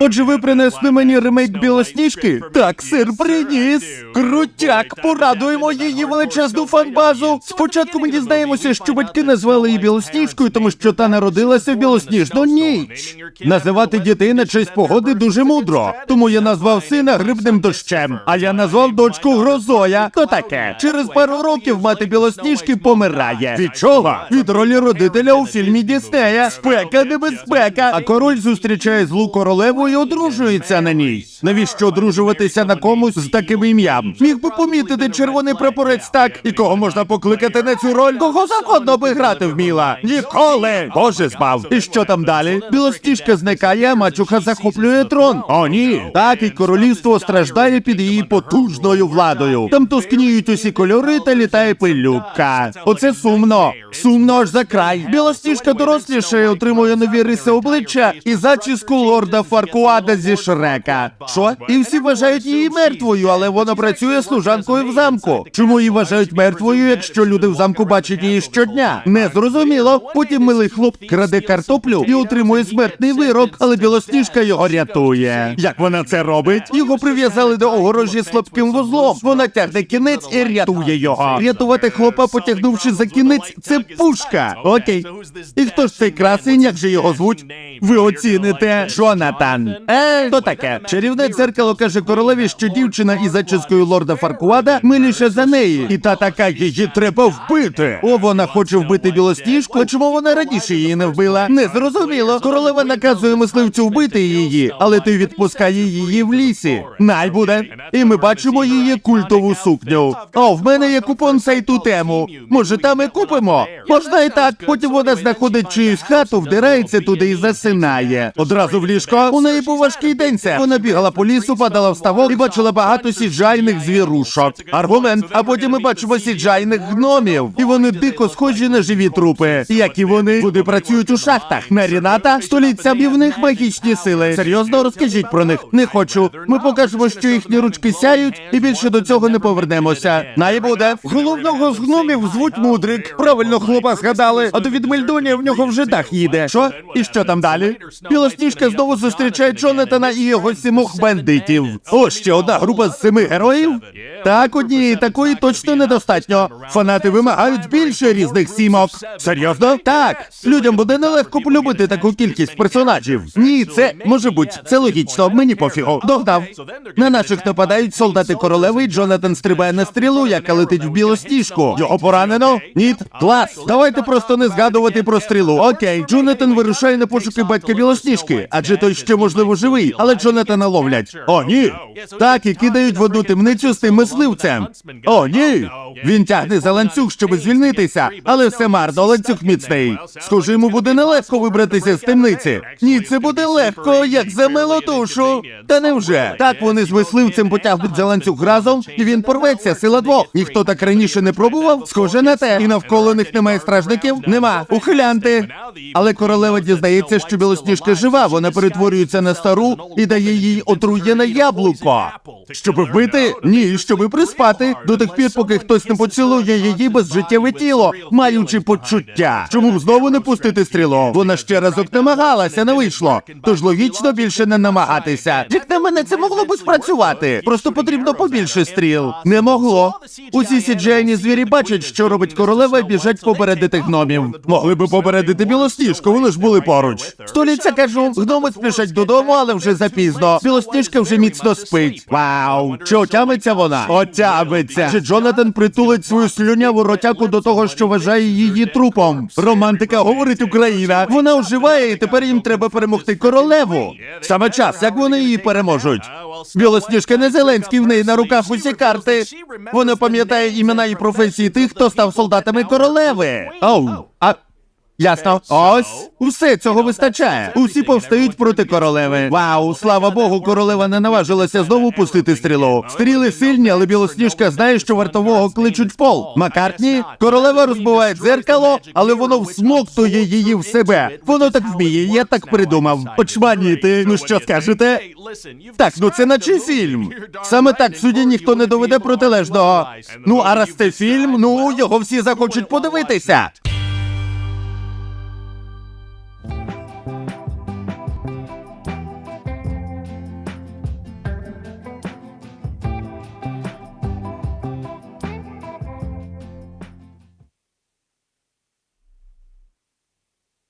Отже, ви принесли мені ремейк білосніжки? Так, сир приніс. Крутяк, порадуємо її величезну фанбазу. Спочатку ми дізнаємося, що батьки назвали її білосніжкою, тому що та народилася в білосніжну ніч. Називати дітей на честь погоди дуже мудро. Тому я назвав сина грибним дощем, а я назвав дочку грозоя. То таке. Через пару років мати білосніжки помирає. Від чого? Від ролі родителя у фільмі Діснея. Спека, небезпека. А король зустрічає злу королеву і одружується на ній. Навіщо одружуватися на комусь з таким ім'ям? Міг би помітити червоний прапорець так, і кого можна покликати на цю роль? Кого завгодно би грати вміла? Ніколи! Боже збав. І що там далі? Білостіжка зникає, а мачуха захоплює трон. О, ні. Так, і королівство страждає під її потужною владою. Там тускніють усі кольори та літає пилюка. Оце сумно. Сумно аж за край. Білостіжка дорослішає, отримує нові риси обличчя і зачіску лорда Фаркуада зі Шрека. Що? І всі вважають її мертвою, але вона працює служанкою в замку. Чому її вважають мертвою, якщо люди в замку бачать її щодня? Не зрозуміло. Потім милий хлоп краде картоплю і отримує смертний вирок, але білосніжка його рятує. Як вона це робить? Його прив'язали до огорожі слабким вузлом. Вона тягне кінець і рятує його. Рятувати хлопа, потягнувши за кінець, це пушка. Окей. І хто ж цей красень, як же його звуть? Ви оціните Джонатан. Е, то таке. Чарівне дзеркало каже королеві, що дівчина із зачіскою лорда Фаркуада миліше за неї. І та така її треба вбити. О, вона хоче вбити білосніжку. Чому вона раніше її не вбила? Не зрозуміло. Королева наказує мисливцю вбити її, але той відпускає її в лісі. Най буде. І ми бачимо її культову сукню. О, в мене є купон сайту тему. Може, там і купимо? Можна і так. Потім вона знаходить чиюсь хату, вдирається туди і засинає. Одразу в ліжко. У неї був важкий день. Це вона бігала по лісу, падала в ставок і бачила багато сіджайних звірушок. Аргумент. А потім ми бачимо сіджайних гномів. І вони дико схожі на живі трупи. Як і вони, вони працюють у шахтах. На Ріната століттям і в них магічні сили. Серйозно розкажіть про них. Не хочу. Ми покажемо, що їхні ручки сяють, і більше до цього не повернемося. Най буде. Головного з гномів звуть Мудрик. Правильно, хлопа згадали. А до відмельдонія в нього вже дах їде. Що? І що там далі? Білосніжка знову зустрічає Джонатана і його сімох бандитів. О, ще одна група з семи героїв? Так, однієї такої точно недостатньо. Фанати вимагають більше різних сімок. Серйозно? Так. Людям буде нелегко полюбити таку кількість персонажів. Ні, це може бути. Це логічно. Мені пофігу. Догнав. На наших нападають солдати королеви, Джонатан стрибає на стрілу, яка летить в білосніжку. Його поранено? Ні. Клас. Давайте просто не згадувати про стрілу. Окей. Джонатан вирушає на пошуки батька білосніжки, адже той ще можливо живий, але Джонатана ловлять. О, ні. Так, і кидають в одну темницю з тим мисливцем. О, ні. Він тягне за ланцюг, щоб звільнитися, але все марно, ланцюг міцний. Схоже, йому буде нелегко вибратися з темниці. Ні, це буде легко, як за милодушу. Та невже? Так вони з мисливцем потягнуть за ланцюг разом, і він порветься, сила двох. Ніхто так раніше не пробував. Схоже на те. І навколо них немає стражників? Нема. Ухилянти. Але королева дізнається, що білосніжка жива. Вона перетворюється на стару і дає їй отруєне яблуко. Щоб вбити? Ні, щоб приспати. До тих пір, поки хтось не поцілує її безжиттєве тіло, маючи почуття. Чому б знову не пустити стрілу? Вона ще разок намагалася, не вийшло. Тож логічно більше не намагатися. Мене, це могло би спрацювати. Просто потрібно побільше стріл. Не могло. Усі сіджейні звірі бачать, що робить королева, і біжать попередити гномів. Могли би попередити білосніжку, вони ж були поруч. Століття кажу, гноми спішать додому, але вже запізно. Білосніжка вже міцно спить. Вау! Чи отямиться вона? Отямиться. Чи Джонатан притулить свою слюняву ротяку до того, що вважає її трупом? Романтика говорить Україна. Вона оживає, і тепер їм треба перемогти королеву. Саме час, як вони її переможуть. Білосніжка не Зеленський, в неї на руках усі карти. Вона пам'ятає імена і професії тих, хто став солдатами королеви. Оу, а Ясно. Ось усе цього вистачає. Усі повстають проти королеви. Вау, слава Богу, королева не наважилася знову пустити стрілу. Стріли сильні, але білосніжка знає, що вартового кличуть в пол. Макартні, королева розбиває дзеркало, але воно всмоктує її в себе. Воно так вміє, я так придумав. Очманіти, ну що скажете? Так, ну це наче фільм. Саме так в суді ніхто не доведе протилежного. Ну, а раз це фільм, ну його всі захочуть подивитися.